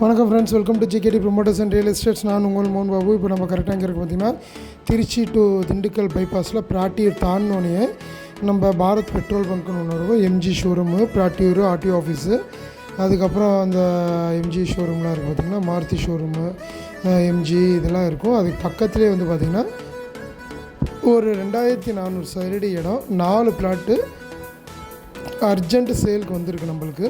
வணக்கம் friends welcome to GKD promoters and real estates நான் உங்கள் மோன் பாபு. இப்போ நம்ம கரெக்டாக இங்கே இருக்கு பார்த்தீங்கன்னா திருச்சி டு திண்டுக்கல் பைபாஸில் பிராட்டியூர் தாண்டினோடனே நம்ம பாரத் பெட்ரோல் பங்க்னு ஒன்று இருக்கும். MG showroom Pirattiyur RTO office அதுக்கப்புறம் அந்த எம்ஜி ஷோரூம்லாம் இருக்குது பார்த்திங்கன்னா மாருதி ஷோரூமு எம்ஜி இதெல்லாம் இருக்கும். அதுக்கு பக்கத்துலேயே வந்து பார்த்திங்கன்னா ஒரு ரெண்டாயிரத்தி நானூறு சதுரடி இடம். நாலு பிளாட்டு அர்ஜென்ட் சேலுக்கு வந்திருக்கு நம்மளுக்கு.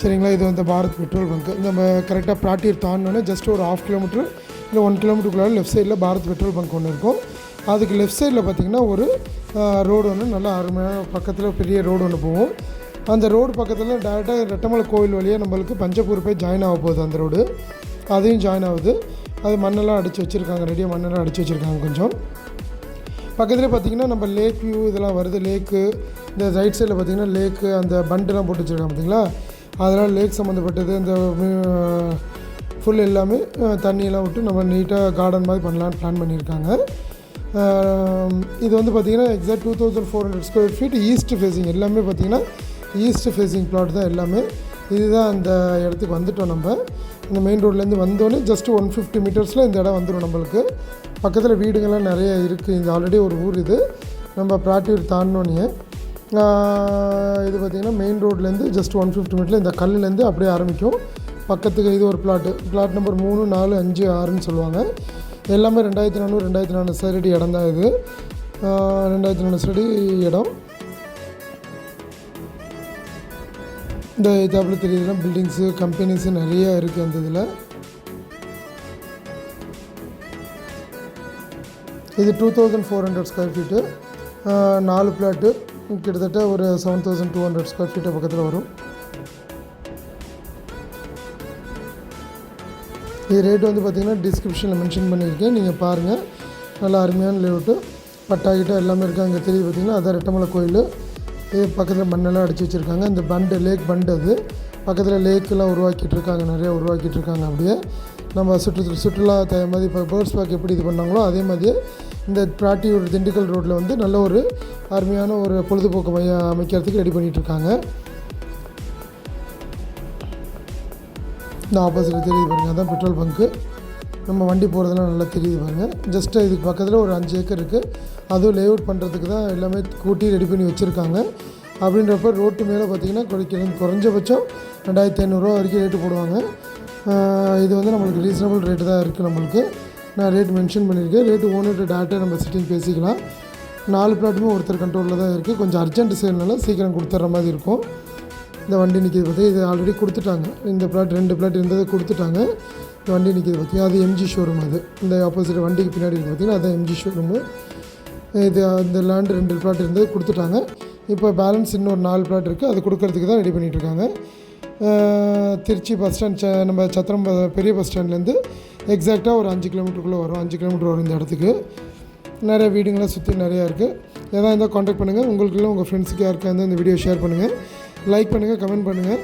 சரிங்களா? இது வந்து பாரத் பெட்ரோல் பங்க். நம்ம கரெக்டாக பிராட்டியர் தாண்டினோன்னே ஜஸ்ட் ஒரு ஆஃப் கிலோமீட்ரு இல்லை ஒன் கிலோமீட்டருக்குள்ளார லெஃப்ட் சைடில் பாரத் பெட்ரோல் பங்க் ஒன்று இருக்கும். அதுக்கு லெஃப்ட் சைடில் பார்த்திங்கன்னா ஒரு ரோடு ஒன்று நல்லா அருமையான பக்கத்தில் பெரிய ரோடு ஒன்று போகும். அந்த ரோடு பக்கத்தில் டேரெக்டாக ரெட்டமலை கோவில் வழியாக நம்மளுக்கு பஞ்சப்பூர் போய் ஜாயின் ஆக போகுது அந்த ரோடு அதையும் ஜாயின் ஆகுது. அது மண்ணெல்லாம் அடித்து வச்சுருக்காங்க. ரெடியாக மண்ணெல்லாம் அடித்து வச்சுருக்காங்க கொஞ்சம். பக்கத்துலேயே பார்த்தீங்கன்னா நம்ம லேக் வியூ இதெல்லாம் வருது. லேக்கு இந்த ரைட் சைடில் பார்த்தீங்கன்னா லேக்கு அந்த பண்டுலாம் போட்டு வச்சுருக்காங்க பார்த்திங்களா அதனால் லேக் சம்மந்தப்பட்டது இந்த ஃபுல் எல்லாமே தண்ணியெல்லாம் விட்டு நம்ம நீட்டாக கார்டன் மாதிரி பண்ணலான்னு பிளான் பண்ணியிருக்காங்க. இது வந்து பார்த்திங்கன்னா exact two thousand four hundred square feet east facing எல்லாமே பார்த்திங்கன்னா ஈஸ்ட் ஃபேஸிங் பிளாட் தான் எல்லாமே. இதுதான் அந்த இடத்துக்கு வந்துட்டோம் நம்ம. இந்த மெயின் ரோட்லேருந்து வந்தோடனே ஜஸ்ட் ஒன் ஃபிஃப்டி மீட்டர்ஸில் இந்த இடம் வந்துடும் நம்மளுக்கு. பக்கத்தில் வீடுங்கள்லாம் நிறைய இருக்குது இது ஆல்ரெடி ஒரு ஊர் இது. நம்ம பிராட்டியூர் தாண்டினோன்னே இது பார்த்திங்கன்னா மெயின் ரோட்லேருந்து ஜஸ்ட் ஒன் ஃபிஃப்டி மீட்டரில் இந்த கல்லுலேருந்து அப்படியே ஆரம்பிக்கும். பக்கத்துக்கு இது ஒரு பிளாட்டு பிளாட் நம்பர் மூணு நாலு அஞ்சு ஆறுன்னு சொல்லுவாங்க. எல்லாமே ரெண்டாயிரத்தி நானூறு ரெண்டாயிரத்தி நானூறு சரடி இடம் தான் இது. ரெண்டாயிரத்தி நானூறு சரடி இடம். இந்த இதாப்பில் தெரியுதுன்னா பில்டிங்ஸு கம்பெனிஸு நிறைய இருக்குது அந்த இதில். இது two thousand four hundred square feet நாலு பிளாட்டு கிட்டத்தட்ட ஒரு seven thousand two hundred square feet பக்கத்தில் வரும். இது ரேட் வந்து பார்த்திங்கன்னா டிஸ்கிரிப்ஷனில் மென்ஷன் பண்ணியிருக்கேன். நீங்கள் பாருங்கள் நல்லா அருமையான லேவுட்டு பட்டாக்கிட்ட எல்லாமே இருக்குது அங்கே தெரியுது பார்த்திங்கன்னா அதான் ரெட்டமலை கோயில். இது பக்கத்தில் மண்ணெல்லாம் அடித்து வச்சுருக்காங்க. இந்த பண்டு லேக் பண்டு அது. பக்கத்தில் லேக்கெல்லாம் உருவாக்கிட்டு இருக்காங்க. நிறையா உருவாக்கிட்டு இருக்காங்க அப்படியே. நம்ம சுற்று சுற்றுலா மாதிரி இப்போ பேர்ட்ஸ் பார்க் எப்படி இது பண்ணாங்களோ அதே மாதிரியே இந்த பிராட்டியூர் திண்டுக்கல் ரோட்டில் வந்து நல்ல ஒரு அருமையான ஒரு பொழுதுபோக்கு மையம் அமைக்கிறதுக்கு ரெடி பண்ணிகிட்டு இருக்காங்க இந்த ஆப்போசிட்டில் தெரியுது பாருங்கள் அதான் பெட்ரோல் பங்க்கு நம்ம வண்டி போகிறதுலாம் நல்லா தெரியுது பாருங்கள் ஜஸ்ட்டு இதுக்கு பக்கத்தில் ஒரு அஞ்சு ஏக்கர் இருக்குது அதுவும் லேஅவுட் பண்ணுறதுக்கு தான் எல்லாமே கூட்டி ரெடி பண்ணி வச்சுருக்காங்க. அப்படின்றப்ப ரோட்டு மேலே பார்த்தீங்கன்னா குறைக்க குறைஞ்சபட்சம் ரெண்டாயிரத்தி ஐநூறுரூவா வரைக்கும் ரேட்டு போடுவாங்க. இது வந்து நம்மளுக்கு ரீசனபிள் ரேட்டு தான் இருக்குது நம்மளுக்கு. நான் ரேட் மென்ஷன் பண்ணியிருக்கேன். ரேட்டு ஓனர்கிட்ட டேரெக்டாக நம்ம சிட்டிங் பேசிக்கலாம். நாலு பிளாட்டுமே ஒருத்தர் கண்ட்ரோலில் தான் இருக்குது கொஞ்சம் அர்ஜென்ட் சேல்னால சீக்கிரம் கொடுத்துட்ற மாதிரி இருக்கும். இந்த வண்டி நிற்கிது பார்த்தி இது ஆல்ரெடி கொடுத்துட்டாங்க. இந்த பிளாட் ரெண்டு பிளாட் இருந்ததை கொடுத்துட்டாங்க. இந்த வண்டி நிற்கிது பார்த்திங்கன்னா அது எம்ஜி ஷோரூம் அது. இந்த ஆப்போசிட் வண்டிக்கு பின்னாடி இருக்குது பார்த்திங்கன்னா அதான் எம்ஜி ஷோரூமு இது இந்த லேண்டு ரெண்டு பிளாட் இருந்தது கொடுத்துட்டாங்க. இப்போ பேலன்ஸ் இன்னொரு நாலு பிளாட் இருக்குது அது கொடுக்கறதுக்கு தான் ரெடி பண்ணிகிட்டு இருக்காங்க. திருச்சி பஸ் ஸ்டாண்ட் ச நம்ம சத்திரம் பெரிய பஸ் ஸ்டாண்ட்லேருந்து எக்ஸாக்டாக ஒரு அஞ்சு கிலோமீட்டருக்குள்ளே வரும். அஞ்சு கிலோமீட்டர் வரும் இந்த இடத்துக்கு. நிறைய வீடுங்களாம் சுற்றி நிறையா இருக்குது ஏதாவது இருந்தால் காண்டாக்ட் பண்ணுங்கள் உங்களுக்குள்ள உங்கள் ஃப்ரெண்ட்ஸுக்கு யாருக்கா இருந்தால் இந்த வீடியோ ஷேர் பண்ணுங்கள் லைக் பண்ணுங்கள் கமெண்ட் பண்ணுங்கள்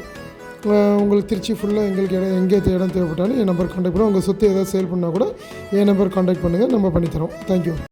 உங்களுக்கு திருச்சி ஃபுல்லாக எங்களுக்கு இடம் எங்கே இடம் தேவைப்பட்டாலும் என் நம்பர் காண்டாக்ட் பண்ணுங்கள் உங்கள் சுற்றி ஏதாவது சேல் பண்ணால் கூட என் நம்பர் காண்டாக்ட் பண்ணுங்கள் நம்ம பண்ணித்தரோம். தேங்க்யூ